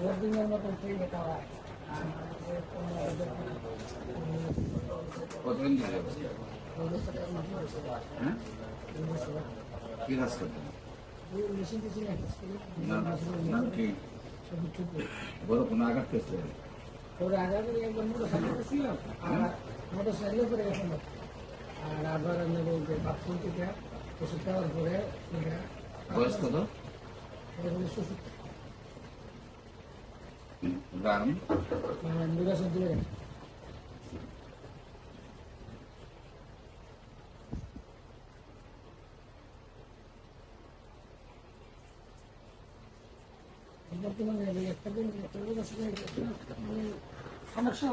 ঠিক মতো তৈরি করা আর যে কোনো ওদের কতদিন ধরে হ্যাঁ কি কাজ করতেন না কি বড় কোনো আঘাত পেয়েছে? ওর আগে একবার মোটর সাইকেল ছিল আর মোটর সাইকেল করে গেছিল। আর আবার আমি যে বাথরুম থেকে ওষুধ খাওয়ার পরে বয়স কত? ওষুধ গ্রাম নির্বাচন দিয়ে বর্তমানে একটা দিন সমস্যা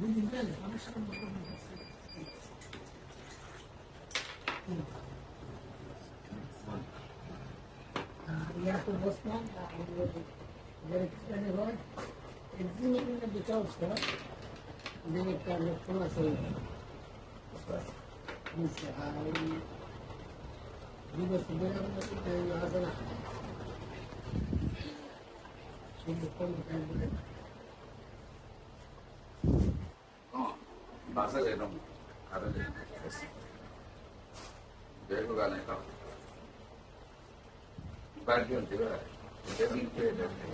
দুই দিন গেলে সমস্যা Я тут восьмом, говорит, Извини, обещал, что денег там не приносил. Либо собираем, либо азана. భాష చేయడం జైలుగా ఉంటాయి